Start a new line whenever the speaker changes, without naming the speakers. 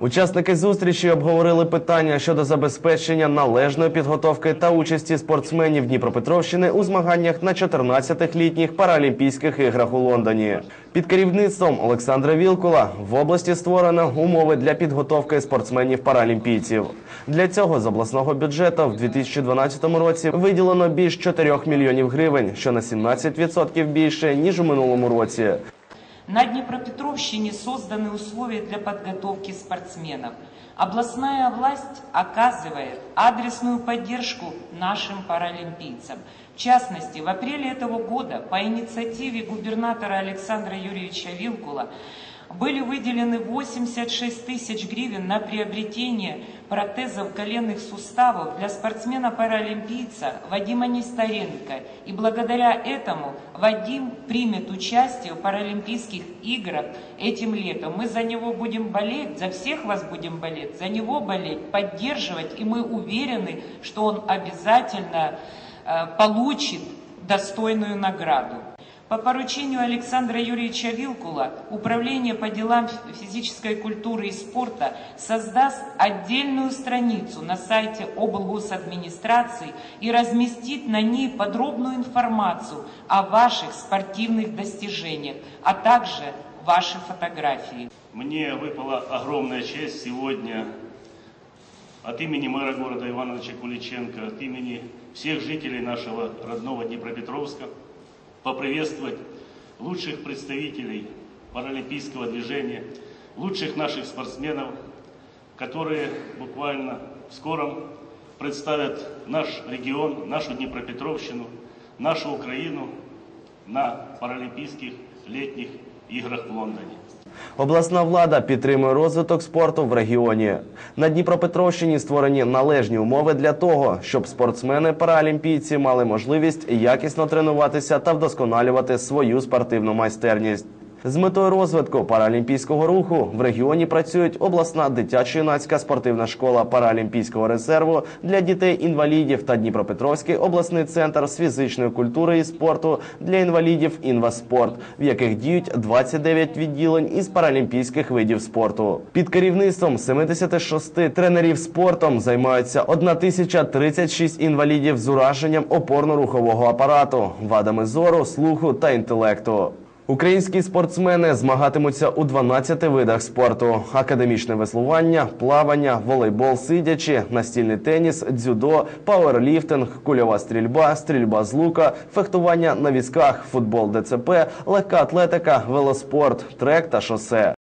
Учасники зустрічі обговорили питання щодо забезпечення належної підготовки та участі спортсменів Дніпропетровщини у змаганнях на 14-літніх Паралімпійських іграх у Лондоні. Під керівництвом Олександра Вілкула в області створено умови для підготовки спортсменів-паралімпійців. Для цього з обласного бюджету в 2012 році виділено більш 4 мільйонів гривень, що на 17% більше ніж у минулому році.
На Днепропетровщине созданы условия для подготовки спортсменов. Областная власть оказывает адресную поддержку нашим паралимпийцам. В частности, в апреле этого года по инициативе губернатора Александра Юрьевича Вилкула были выделены 86 тысяч гривен на приобретение протезов коленных суставов для спортсмена-паралимпийца Вадима Несторенко. И благодаря этому Вадим примет участие в Паралимпийских играх этим летом. Мы за него будем болеть, за всех вас будем болеть, за него болеть, поддерживать. И мы уверены, что он обязательно получит достойную награду. По поручению Александра Юрьевича Вилкула Управление по делам физической культуры и спорта создаст отдельную страницу на сайте облгосадминистрации и разместит на ней подробную информацию о ваших спортивных достижениях, а также ваши фотографии.
Мне выпала огромная честь сегодня от имени мэра города Ивановича Куличенко, от имени всех жителей нашего родного Днепропетровска поприветствовать лучших представителей паралимпийского движения, лучших наших спортсменов, которые буквально в скором представят наш регион, нашу Днепропетровщину, нашу Украину на Паралимпийских летних играх в Лондоні.
Обласна влада підтримує розвиток спорту в регіоні. На Дніпропетровщині створені належні умови для того, щоб спортсмени-паралімпійці мали можливість якісно тренуватися та вдосконалювати свою спортивну майстерність. З метою розвитку паралімпійського руху в регіоні працюють обласна дитячо-юнацька спортивна школа паралімпійського резерву для дітей-інвалідів та Дніпропетровський обласний центр з фізичної культури і спорту для інвалідів «Інваспорт», в яких діють 29 відділень із паралімпійських видів спорту. Під керівництвом 76 тренерів спортом займаються 1036 інвалідів з ураженням опорно-рухового апарату, вадами зору, слуху та інтелекту. Українські спортсмени змагатимуться у 12 видах спорту: академічне веслування, плавання, волейбол сидячи, настільний теніс, дзюдо, пауерліфтинг, кульова стрільба, стрільба з лука, фехтування на візках, футбол ДЦП, легка атлетика, велоспорт, трек та шосе.